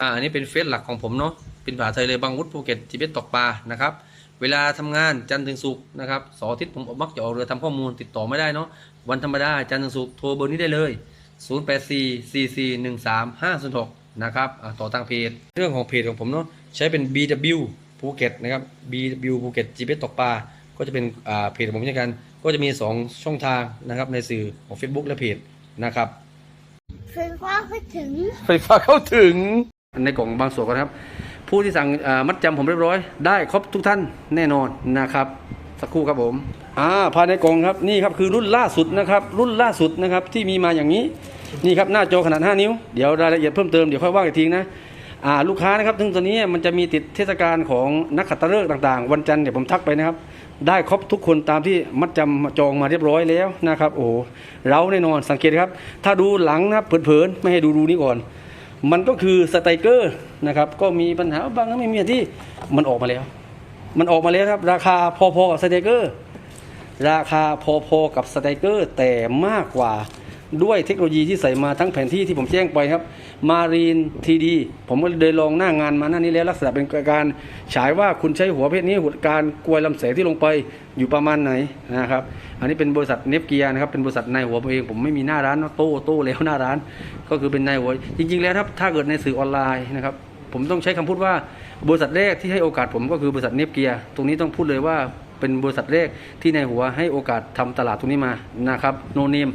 อ่าอันนี้เป็นเฟซหลักของผมเนาะเป็นภาษาไทยเลยบางวุฒิภูเก็ตจีเบสตกปลานะครับเวลาทำงานจันทร์ถึงศุกร์นะครับเสาร์อาทิตย์ผมมักจะออกเรือทำข้อมูลติดต่อไม่ได้เนาะวันธรรมดาจันทร์ถึงศุกร์โทรเบอร์นี้ได้เลย 0 8 4 4 4 1 3 5 0 6นะครับอ่าต่อทางเพจ เรื่องของเพจของผมเนาะใช้เป็น BW ภูเก็ตนะครับ BW ภูเก็ตจีเบสตกปลาก็จะเป็นอ่าเพจของผมเช่นกัน ก็จะมี 2 ช่องทางนะครับในสื่อของ Facebook และเพจนะครับไฟฟ้าก็ถึงไฟฟ้าเข้าถึง ในกล่องบางส่วนนะครับ ผู้ที่สั่งมัดจำผมเรียบร้อย ได้ครบทุกท่านแน่นอนนะครับสักครู่ครับผมอ่าภายในกล่องครับนี่ครับคือรุ่นล่าสุดนะครับ รุ่นล่าสุดนะครับที่มีมาอย่างนี้นี่ครับหน้าจอขนาด 5 นิ้วเดี๋ยวรายละเอียดเพิ่มเติมเดี๋ยวค่อยว่ากันอีกทีนะอ่าลูกค้านะครับซึ่งตอนนี้มันจะมีติดเทศกาลของนักขัตฤกษ์ต่างๆ วันจันทร์เดี๋ยวผมทักไปนะครับ ได้ครบทุกคนตามที่มัดจำจองมาเรียบร้อยแล้วนะครับ โอ้เราแน่นอนสังเกตครับ ถ้าดูหลังนะครับเผินๆไม่ให้ดูดูนี้ก่อน มันก็คือสไตเกอร์นะครับก็มีปัญหาบางไม่มีที่มันออกมาแล้ว มันออกมาแล้วครับ ราคาพอๆกับสไตเกอร์ราคาพอๆกับสไตเกอร์แต่มากกว่า ด้วยเทคโนโลยีที่ใส่มาทั้งแผนที่ที่ผมแจ้งไปครับมารีนทีดีผมก็เลยลองหน้างานมาหน้านี้แล้วลักษณะเป็นการฉายว่าคุณใช้หัวเพศนี้หัวการกลวยลำแสงที่ลงไปอยู่ประมาณไหนนะครับ อันนี้เป็นบริษัทเนฟเกียนะครับเป็นบริษัทนายหัวผมเองผมไม่มีหน้าร้านนะโต้โต้แล้วหน้าร้าน ก็คือเป็นนายหัวจริง ๆ แล้วครับถ้าเกิดในสื่อออนไลน์นะครับผมต้องใช้คำพูดว่าบริษัทแรกที่ให้โอกาสผมก็คือบริษัทเนฟเกียตรงนี้ต้องพูดเลยว่าเป็นบริษัทแรกที่ในหัวให้โอกาสทำตลาดตรงนี้มานะครับโนเนม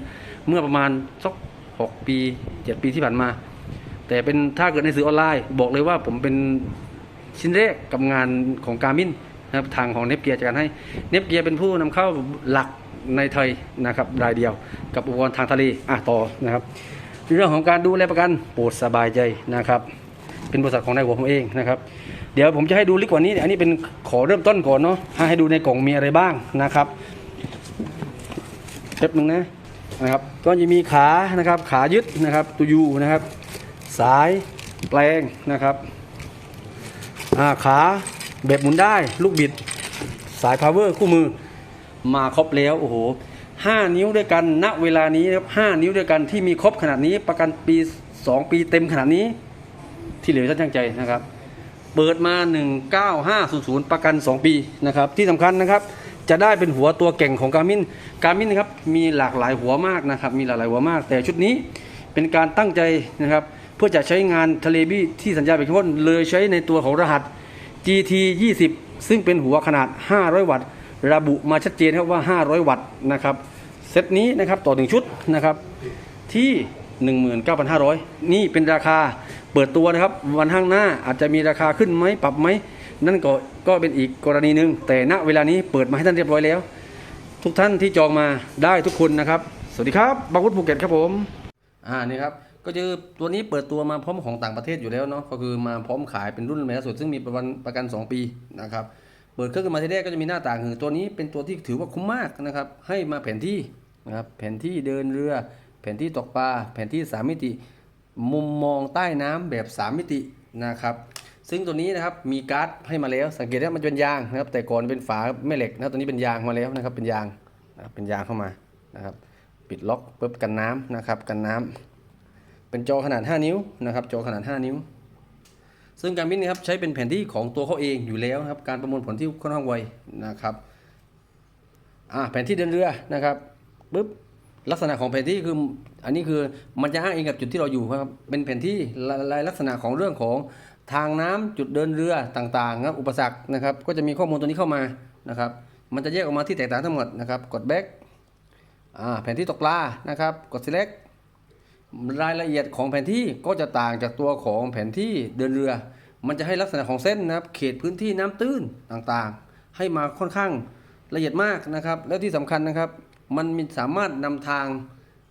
เมื่อประมาณสักหกปีเจ็ดปีที่ผ่านมา แต่เป็นถ้าเกิดในสื่อออนไลน์ บอกเลยว่าผมเป็นชิ้นแรกกับงานของการมินนะครับทางของเนฟเกียจัดการให้เนฟเกียเป็นผู้นำเข้าหลักในไทยนะครับรายเดียวกับอุปกรณ์ทางทะเลอะต่อนะครับเรื่องของการดูแลประกันโปรดสบายใจนะครับ เป็นบริษัทของนายหัวผมเองนะครับ เดี๋ยวผมจะให้ดูลึกกว่านี้ อันนี้เป็นขอเริ่มต้นก่อนเนาะให้ดูในกล่องมีอะไรบ้างนะครับแป๊บหนึ่งนะ นะครับ ก็จะมีขานะครับ ขายึดนะครับตัวยูนะครับ สายแปลงนะครับาขาแบบหมุนได้ลูกบิด สายพาวเวอร์คู่มือมาครบแล้วโอ้โหห้านิ้วด้วยกันณเวลานี้ครับห้านิ้วด้วยกันที่มีครบขนาดนี้ประกันปีสองปีเต็มขนาดนี้ ที่เหลือท่านช่างใจนะครับ เปิดมา 19500 ประกัน 2 ปีนะครับ ที่สำคัญนะครับ จะได้เป็นหัวตัวเก่งของการมินการมินนะครับมีหลากหลายหัวมากนะครับมีหลากหลายหัวมาก แต่ชุดนี้เป็นการตั้งใจนะครับเพื่อจะใช้งานทะเลบี้ที่สัญญาเป็นข้นเลยใช้ในตัวของรหัส GT 20 ซึ่งเป็นหัวขนาด 500 วัตต์ ระบุมาชัดเจนครับว่า 500 วัตต์นะครับเซตนี้นะครับต่อหนึ่งชุดนะครับที่ 19,500 นี่เป็นราคาเปิดตัวนะครับ วันข้างหน้าอาจจะมีราคาขึ้นไหมปรับไหมนั่นก็ ก็เป็นอีกกรณีหนึ่งแต่ณเวลานี้เปิดมาให้ท่านเรียบร้อยแล้ว ทุกท่านที่จองมาได้ทุกคนนะครับ สวัสดีครับบางวุฒิภูเก็ตครับผมอ่านี่ครับก็คือตัวนี้เปิดตัวมาพร้อมของต่างประเทศอยู่แล้วเนาะก็คือมาพร้อมขายเป็นรุ่นใหม่ล่าสุดซึ่งมีประกันประกัน 2 ปีนะครับเปิดเครื่องขึ้นมาทีแรกก็จะมีหน้าต่างคือตัวนี้เป็นตัวที่ถือว่าคุ้มมากนะครับให้มาแผนที่นะครับแผนที่เดินเรือ แผนที่ตกปลาแผนที่ 3 มิติ มุมมองใต้น้ำแบบ 3 มิตินะครับ ซึ่งตัวนี้นะครับมีการ์ดให้มาแล้ว สังเกตว่ามันจะเป็นยางนะครับ แต่ก่อนเป็นฝาแม่เหล็กนะตัวนี้เป็นยางมาแล้วนะครับ เป็นยางเป็นยางเข้ามานะครับ ปิดล็อกปุ๊บกันน้ำนะครับ กันน้ำเป็นจอขนาด 5 นิ้วนะครับ จอขนาด 5 นิ้ว ซึ่งการบินนะครับใช้เป็นแผนที่ของตัวเขาเองอยู่แล้วนะครับ การประมวลผลที่ค่อนข้างไวนะครับอ่าแผนที่เดินเรือนะครับปุ๊บลักษณะของแผนที่คืออันนี้คือมันจะอ้างอิงกับจุดที่เราอยู่ครับ เป็นแผนที่รายลักษณะของเรื่องของ ทางน้ำจุดเดินเรือต่างๆครับอุปสรรคนะครับ ก็จะมีข้อมูลตัวนี้เข้ามานะครับ มันจะแยกออกมาที่แตกต่างทั้งหมดนะครับ กด back อ่าแผนที่ตกปลานะครับ กด select รายละเอียดของแผนที่ก็จะต่างจากตัวของแผนที่เดินเรือ มันจะให้ลักษณะของเส้นนะครับ เขตพื้นที่น้ำตื้นต่างๆ ให้มาค่อนข้างละเอียดมากนะครับ แล้วที่สำคัญนะครับ มันมีสามารถนำทาง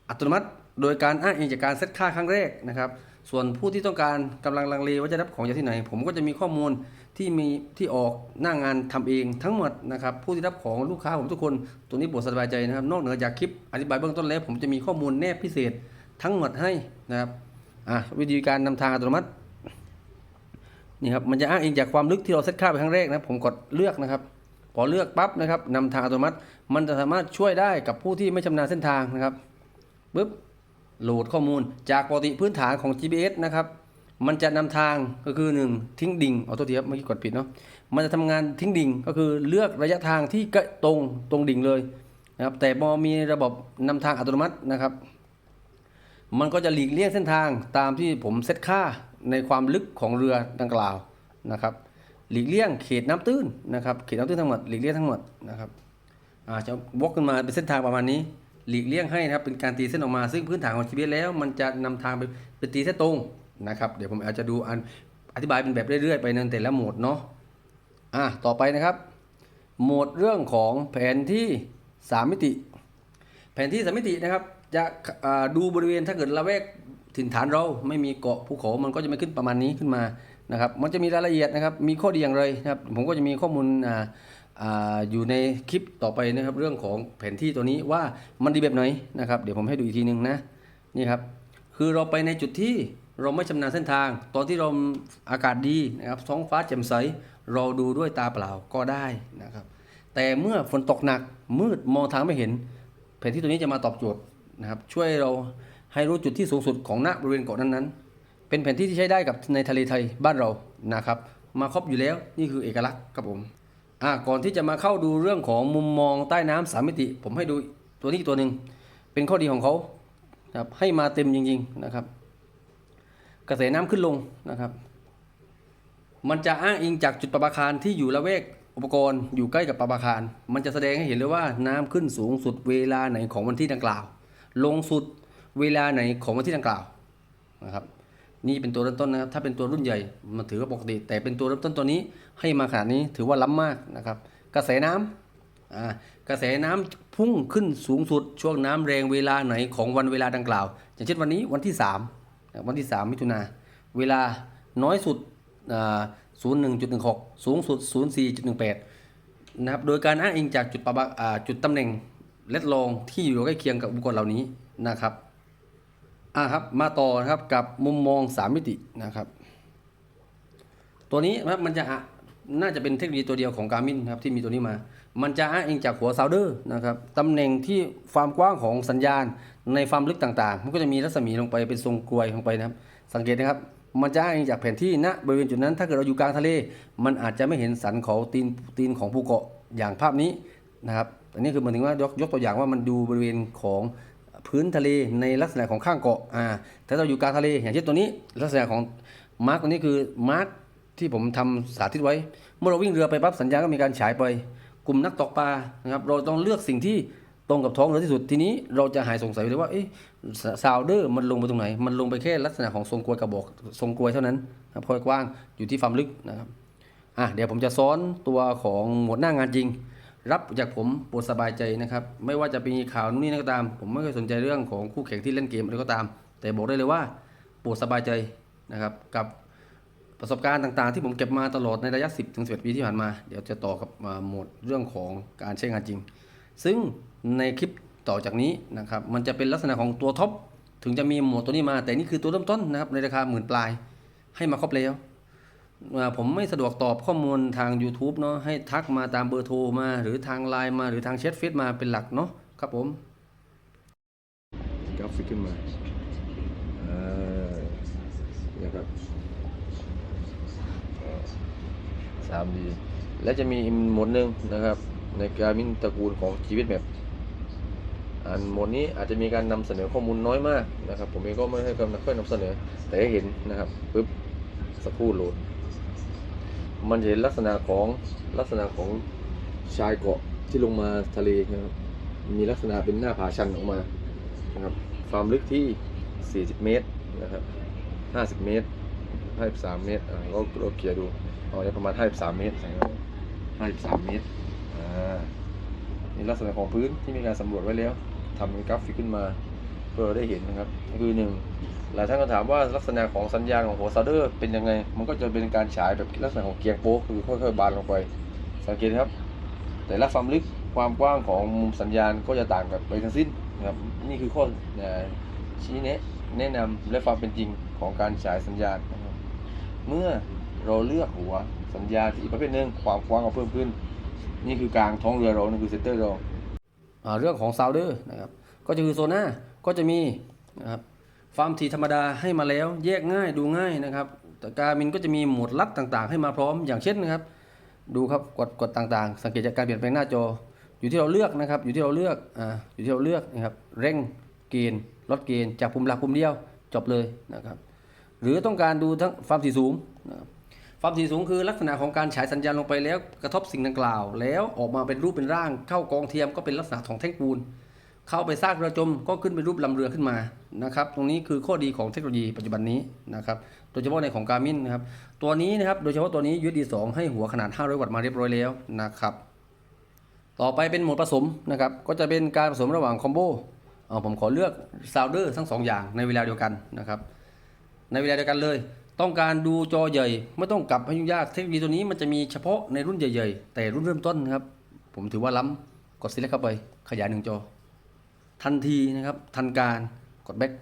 อัตโนมัติ โดยการอ้างอิงจากการเซตค่าครั้งแรกนะครับ ส่วนผู้ที่ต้องการกำลังลังเลว่าจะรับของจากที่ไหน ผมก็จะมีข้อมูลที่มีที่ออกหน้างงานทำเองทั้งหมดนะครับผู้ที่รับของลูกค้าผมทุกคนตัวนี้โปรดสบายใจนะครับ นอกเหนือจากคลิปอธิบายเบื้องต้นแล้ว ผมจะมีข้อมูลแนบพิเศษทั้งหมดให้นะครับอะวิธีการนำทางอัตโนมัตินี่ครับมันจะอ้างอิงจากความลึกที่เราเซตค่าไปครั้งแรกนะผมกดเลือกนะครับพอเลือกปั๊บนะครับนำทางอัตโนมัติ มันจะสามารถช่วยได้กับผู้ที่ไม่ชำนาญเส้นทางนะครับปึ๊บ โหลดข้อมูลจากปกติพื้นฐานของ GPS นะครับ มันจะนำทางก็คือหนึ่งทิ้งดิ่งเอาตัวทีครับเมื่อกี้กดผิดเนาะมันจะทำงานทิ้งดิ่งก็คือเลือกระยะทางที่ใกล้ตรงตรงดิ่งเลยนะครับแต่พอมีระบบนำทางอัตโนมัตินะครับ มันก็จะหลีกเลี่ยงเส้นทางตามที่ผมเซตค่าในความลึกของเรือดังกล่าวนะครับ หลีกเลี่ยงเขตน้ำตื้นนะครับเขตน้ำตื้นทั้งหมดหลีกเลี่ยงทั้งหมดนะครับอาจจะวกขึ้นมาเป็นเส้นทางประมาณนี้ หลีกเลี่ยงให้นะครับเป็นการตีเส้นออกมาซึ่งพื้นฐานของ GPS แล้ว มันจะนำทางไปเป็นตีเส้นตรงนะครับเดี๋ยวผมอาจจะดูอันอธิบายเป็นแบบเรื่อยๆไปในแต่ละโหมดเนาะอะต่อไปนะครับ โหมดเรื่องของแผนที่ 3 มิติ แผนที่สามมิตินะครับจะดูบริเวณถ้าเกิดละแวกถิ่นฐานเราไม่มีเกาะภูเขา มันก็จะไม่ขึ้นประมาณนี้ขึ้นมานะครับ มันจะมีรายละเอียดนะครับ มีข้อดีอย่างไรนะครับ ผมก็จะมีข้อมูลอ่า อยู่ในคลิปต่อไปนะครับเรื่องของแผนที่ตัวนี้ว่ามันดีแบบไหนนะครับ เดี๋ยวผมให้ดูอีกทีหนึ่งนะนี่ครับคือเราไปในจุดที่เราไม่ชำนาญเส้นทาง ตอนที่เราอากาศดีนะครับท้องฟ้าแจ่มใส เราดูด้วยตาเปล่าก็ได้นะครับ แต่เมื่อฝนตกหนักมืดมองทางไม่เห็น แผนที่ตัวนี้จะมาตอบโจทย์นะครับ ช่วยเราให้รู้จุดที่สูงสุดของณบริเวณเกาะนั้นๆ เป็นแผนที่ที่ใช้ได้กับในทะเลไทยบ้านเรานะครับ มาครบอยู่แล้วนี่คือเอกลักษณ์ครับผม อ่าก่อนที่จะมาเข้าดูเรื่องของมุมมองใต้น้ำสามมิติ ผมให้ดูตัวนี้ตัวหนึ่งเป็นข้อดีของเขาครับให้มาเต็มจริง ๆนะครับ กระแสน้ำขึ้นลงนะครับ มันจะอ้างอิงจากจุดประปาคารที่อยู่ละแวกอุปกรณ์อยู่ใกล้กับประปาคาร มันจะแสดงให้เห็นเลยว่าน้ำขึ้นสูงสุดเวลาไหนของวันที่ดังกล่าว ลงสุดเวลาไหนของวันที่ดังกล่าวนะครับ นี่เป็นตัวเริ่มต้นนะครับ ถ้าเป็นตัวรุ่นใหญ่มันถือว่าปกติ แต่เป็นตัวเริ่มต้นตัวนี้ให้มาขนาดนี้ถือว่าล้ำมากนะครับ กระแสน้ำอ่ากระแสน้ำพุ่งขึ้นสูงสุด ช่วงน้ำแรงเวลาไหนของวันเวลาดังกล่าว อย่างเช่นวันนี้วันที่ 3 วันที่ 3 มิถุนาเวลาน้อยสุด 01.16 สูงสุด 04.18 นะครับ โดยการอ้างอิงจากจุดประบาอ่าจุดตำแหน่งเล็ดลองที่อยู่ใกล้เคียงกับอุปกรณ์เหล่านี้นะครับ อ่าครับมาต่อนะครับกับมุมมอง3มิตินะครับ ตัวนี้นะครับมันจะอะน่าจะเป็นเทคโนโลยีตัวเดียวของการมินครับที่มีตัวนี้มา มันจะอ้างอิงจากหัวซาวเดอร์นะครับตำแหน่งที่ความกว้างของสัญญาณในความลึกต่างๆ มันก็จะมีรัศมีลงไปเป็นทรงกลวยลงไปนะครับ สังเกตนะครับ มันจะอ้างอิงจากแผนที่ณบริเวณจุดนั้น ถ้าเกิดเราอยู่กลางทะเล มันอาจจะไม่เห็นสันเขาตีนตีนของภูเกาะอย่างภาพนี้นะครับอันนี้คือหมายถึงว่ายกยกตัวอย่างว่ามันดูบริเวณของ พื้นทะเลในลักษณะของข้างเกาะอ่าถ้าเราอยู่กลางทะเลอย่างเช่นตัวนี้ลักษณะของมาร์กตัวนี้คือมาร์กที่ผมทำสาธิตไว้ เมื่อเราวิ่งเรือไปปั๊บสัญญาณก็มีการฉายไป กลุ่มนักตกปลานะครับเราต้องเลือกสิ่งที่ตรงกับท้องเรือที่สุดทีนี้เราจะหายสงสัยเลยว่าเอ๊ะซาวเดอร์มันลงไปตรงไหน มันลงไปแค่ลักษณะของทรงกลวยกระบอกทรงกลวยเท่านั้นนะครับค่อยกว้างอยู่ที่ความลึกนะครับอะเดี๋ยวผมจะซ้อนตัวของหมวดหน้างานจริง รับจากผมโปรดสบายใจนะครับ ไม่ว่าจะมีข่าวนู่นนี่นั่นก็ตาม ผมไม่เคยสนใจเรื่องของคู่แข่งที่เล่นเกมอะไรก็ตาม แต่บอกได้เลยว่าโปรดสบายใจนะครับ กับประสบการณ์ต่างๆ ที่ผมเก็บมาตลอดในระยะ 10ถึง11ปีที่ผ่านมา เดี๋ยวจะต่อกับโหมดเรื่องของการใช้งานจริง ซึ่งในคลิปต่อจากนี้นะครับมันจะเป็นลักษณะของตัวท็อปถึงจะมีโหมดตัวนี้มา แต่นี่คือตัวเริ่มต้นนะครับในราคาหมื่นปลายให้มาครบแล้ว ผมไม่สะดวกตอบข้อมูลทาง YouTube เนาะให้ทักมาตามเบอร์โทรมา หรือทางไลน์มาหรือทางแชทเฟซมาเป็นหลักเนาะครับผมกราฟิกขึ้นมาอ่านะครับสามดีและจะมีอีกหมดหนึ่งนะครับ ในการมินตระกูลของชีวิตแบบอันหมดนี้อาจจะมีการนำเสนอข้อมูลน้อยมากนะครับ ผมเองก็ไม่ให้ความค่อยนำเสนอ แต่ให้เห็นนะครับปึ๊บสักครู่โหลด มันจะเห็นลักษณะของลักษณะของชายเกาะที่ลงมาทะเลนะครับ มีลักษณะเป็นหน้าผาชันออกมานะครับ ความลึกที่ 40 เมตรนะครับ 50 เมตร 53 เมตรอ่าเราเราเกียร์ดูเอาเนี่ยประมาณ 53 เมตรใส่เข้าไป53 เมตรอ่านี่ลักษณะของพื้นที่มีการสำรวจไว้แล้วทำเป็นกราฟิกขึ้นมา เราได้เห็นนะครับก็คือหนึ่งหลายท่านก็ถามว่าลักษณะของสัญญาณของหัวซาเดอร์เป็นยังไง มันก็จะเป็นการฉายแบบลักษณะของเกียงโป๊กคือค่อยๆบานลงไป สังเกตครับ แต่ละความลึกความกว้างของมุมสัญญาณก็จะต่างกันไปทั้งสิ้นนะครับนี่คือข้อเอ่อชี้แนะแนะนำและความเป็นจริงของการฉายสัญญาณนะครับเมื่อเราเลือกหัวสัญญาณที่อีกประเภทหนึ่งความกว้างก็เพิ่มขึ้น นี่คือกลางท้องเรือเรานี่คือเซนเตอร์เราเรื่องของซาวเดอร์นะครับก็จะคือโซน่า ก็จะมีนะครับความถี่ธรรมดาให้มาแล้ว แยกง่ายดูง่ายนะครับแต่การมินก็จะมีหมวดลัดต่างๆ ให้มาพร้อมอย่างเช่นนะครับ ดูครับกดกดต่างๆ สังเกตจากการเปลี่ยนแปลงหน้าจอ อยู่ที่เราเลือกนะครับ อยู่ที่เราเลือกอ่าอยู่ที่เราเลือกนะครับเร่งเกณฑ์ลดเกณฑ์จากปุ่มหลักปุ่มเดียวจบเลยนะครับ หรือต้องการดูทั้งความถี่สูงนะครับความถี่สูงคือลักษณะของการฉายสัญญาณลงไปแล้วกระทบสิ่งดังกล่าว แล้วออกมาเป็นรูปเป็นร่าง เข้ากองเทียมก็เป็นลักษณะของแท่งปูน เข้าไปซากเรือจมก็ขึ้นเป็นรูปลำเรือขึ้นมานะครับ ตรงนี้คือข้อดีของเทคโนโลยีปัจจุบันนี้นะครับ โดยเฉพาะในของการมินนะครับ ตัวนี้นะครับ โดยเฉพาะตัวนี้ USB 2ให้หัวขนาด 500 วัตต์มาเรียบร้อยแล้วนะครับ ต่อไปเป็นโหมดผสมนะครับ ก็จะเป็นการผสมระหว่างคอมโบเอาผมขอเลือกซาวเดอร์ทั้งสองอย่างในเวลาเดียวกันนะครับ ในเวลาเดียวกันเลย ต้องการดูจอใหญ่ ไม่ต้องกลับให้ยุ่งยาก เทคโนโลยีตัวนี้มันจะมีเฉพาะในรุ่นใหญ่ ๆ แต่รุ่นเริ่มต้นครับ ผมถือว่าล้ำกด select เข้าไปขยายหนึ่งจอ ทันทีนะครับ ทันการกด back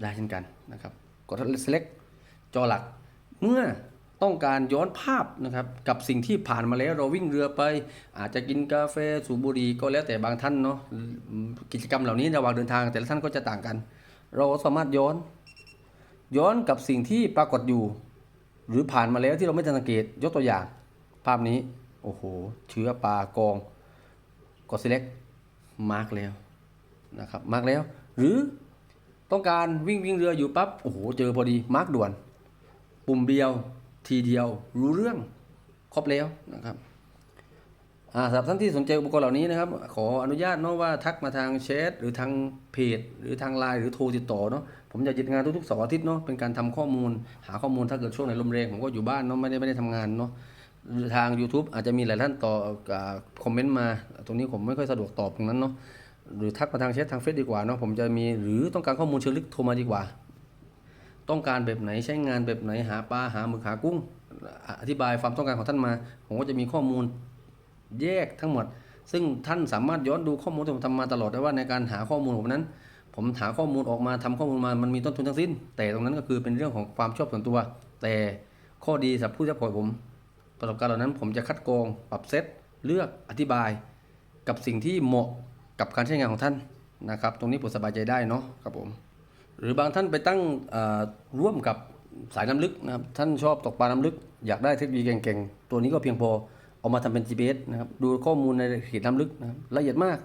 ได้เช่นกันนะครับ กด select จอหลัก เมื่อต้องการย้อนภาพนะครับ กับสิ่งที่ผ่านมาแล้วเราวิ่งเรือไป อาจจะกินกาแฟสูบบุหรี่ก็แล้วแต่บางท่านเนาะกิจกรรมเหล่านี้ระหว่างเดินทางแต่ละท่านก็จะต่างกัน เราสามารถย้อน ย้อนกับสิ่งที่ปรากฏอยู่ หรือผ่านมาแล้วที่เราไม่ทันสังเกตยกตัวอย่าง ภาพนี้ โอ้โหเชื้อปลากองกด select มาร์กแล้วนะครับมาร์กแล้ว หรือต้องการวิ่งวิ่งเรืออยู่ปั๊บโอ้โหเจอพอดีมาร์กด่วน ปุ่มเดียวทีเดียวรู้เรื่องครบแล้วนะครับอ่าสำหรับท่านที่สนใจอุปกรณ์เหล่านี้นะครับ ขออนุญาตเนาะว่าทักมาทางแชทหรือทางเพจ หรือทางไลน์หรือโทรติดต่อเนาะผมจะจัดงานทุกๆเสาร์อาทิตย์เนาะเป็นการทำข้อมูล หาข้อมูลถ้าเกิดช่วงไหนลมแรงผมก็อยู่บ้านเนาะไม่ได้ไม่ได้ทำงานเนาะ ทาง YouTube อาจจะมีหลายท่านต่อคอมเมนต์มา ตรงนี้ผมไม่ค่อยสะดวกตอบตรงนั้นเนาะหรือทักมาทางแชททางเฟซดีกว่าเนาะผมจะมีหรือต้องการข้อมูลเชิงลึกโทรมาดีกว่า ต้องการแบบไหนใช้งานแบบไหนหาปลาหาหมึกหากุ้ง อธิบายความต้องการของท่านมา ผมก็จะมีข้อมูลแยกทั้งหมด ซึ่งท่านสามารถย้อนดูข้อมูลที่ผมทำมาตลอดได้ว่าในการหาข้อมูลผมนั้น ผมหาข้อมูลออกมาทำข้อมูลมามันมีต้นทุนทั้งสิ้น แต่ตรงนั้นก็คือเป็นเรื่องของความชอบส่วนตัว แต่ข้อดีสำหรับผู้ใช้พอร์ตผม ประสบการณ์เหล่านั้นผมจะคัดกรองปรับเซตเลือกอธิบาย กับสิ่งที่เหมาะกับการใช้งานของท่านนะครับ ตรงนี้ผมสบายใจได้เนาะครับผมหรือบางท่านไปตั้งร่วมกับสายน้ำลึกนะครับท่านชอบตกปลาน้ำลึก อยากได้เทคโนโลยีเก่งๆ ตัวนี้ก็เพียงพอเอามาทำเป็น GPS นะครับดูข้อมูลในเขตน้ำลึกนะครับละเอียดมาก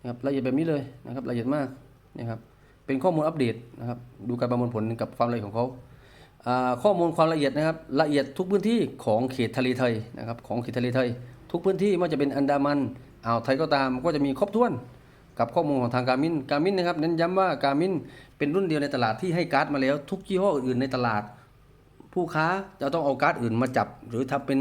นะครับละเอียดแบบนี้เลยนะครับละเอียดมากนะครับเป็นข้อมูลอัปเดตนะครับดูการประมวลผลกับความละเอียดของเขา ข้อมูลความละเอียดนะครับละเอียดทุกพื้นที่ของเขตทะเลไทยนะครับของเขตทะเลไทย ทุกพื้นที่ไม่ว่าจะเป็นอันดามันอ่าวไทยก็ตามก็จะมีครบถ้วนกับข้อมูลของทางการมินการมินนะครับเน้นย้ำว่าการมินเป็นรุ่นเดียวในตลาดที่ให้การ์ดมาแล้ว ทุกยี่ห้ออื่นในตลาด ผู้ค้าจะต้องเอาการ์ดอื่นมาจับ หรือทำเป็น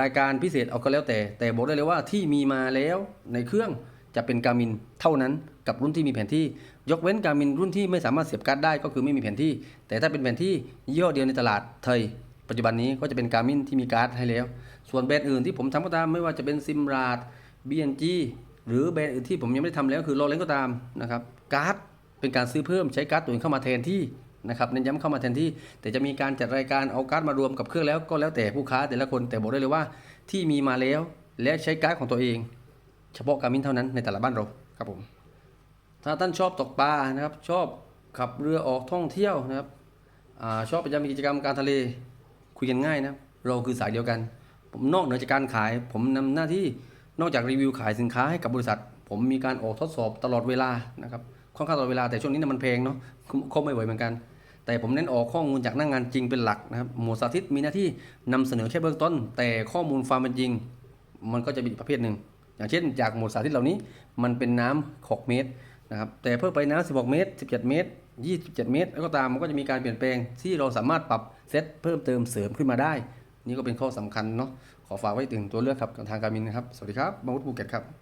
รายการพิเศษเอาก็แล้วแต่ แต่บอกได้เลยว่าที่มีมาแล้วในเครื่องจะเป็นการมินเท่านั้นกับรุ่นที่มีแผนที่ ยกเว้นการมินรุ่นที่ไม่สามารถเสียบการ์ดได้ก็คือไม่มีแผนที่ แต่ถ้าเป็นแผนที่ยี่ห้อเดียวในตลาดไทย ปัจจุบันนี้ก็จะเป็นการมินที่มีการ์ดให้แล้ว ส่วนแบรนด์อื่นที่ผมทำก็ตามไม่ว่าจะเป็นซิมราด BNG หรือแบรนด์อื่นที่ผมยังไม่ได้ทำแล้วคือโรเลนก็ตามนะครับการ์ดเป็นการซื้อเพิ่มใช้การ์ดตัวเอื่นเข้ามาแทนที่นะครับเน้นย้ำเข้ามาแทนที่ แต่จะมีการจัดรายการเอาการ์ดมารวมกับเครื่องแล้วก็แล้วแต่ผู้ค้าแต่ละคนแต่บอกได้เลยว่าที่มีมาแล้วและใช้การ์ดของตัวเอง เฉพาะการมินเท่านั้นในแต่ละบ้านเราครับผม ถ้าท่านชอบตกปลานะครับ ชอบขับเรือออกท่องเที่ยวนะครับอชอบไปยังมีกิจกรรมการทะเลคุยกันง่ายนะเราคือสายเดียวกัน ผมนอกเหนือจากการขาย ผมนำหน้าที่นอกจากรีวิวขายสินค้าให้กับบริษัท ผมมีการออกทดสอบตลอดเวลานะครับค่อนข้างตลอดเวลาแต่ช่วงนี้นะมันแพงเนาะคงไม่ไหวเหมือนกัน แต่ผมเน้นออกข้อมูลจากหน้างงานจริงเป็นหลักนะครับหมวดสาธิตมีหน้าที่นำเสนอแค่เบื้องต้น แต่ข้อมูลความเป็นจริง มันก็จะมีประเภทหนึ่งอย่างเช่น จากหมวดสาธิตเหล่านี้ มันเป็นน้ำ6เมตร นะครับแต่เพิ่มไปน้ำ16 เมตร 17 เมตร 27 เมตร แล้วก็ตามมันก็จะมีการเปลี่ยนแปลงที่เราสามารถปรับเซตเพิ่มเติมเสริมขึ้นมาได้ นี่ก็เป็นข้อสำคัญเนาะขอฝากไว้ถึงตัวเลือกครับกับทางการมินนะครับ สวัสดีครับมาวุฒิภูเก็ตครับ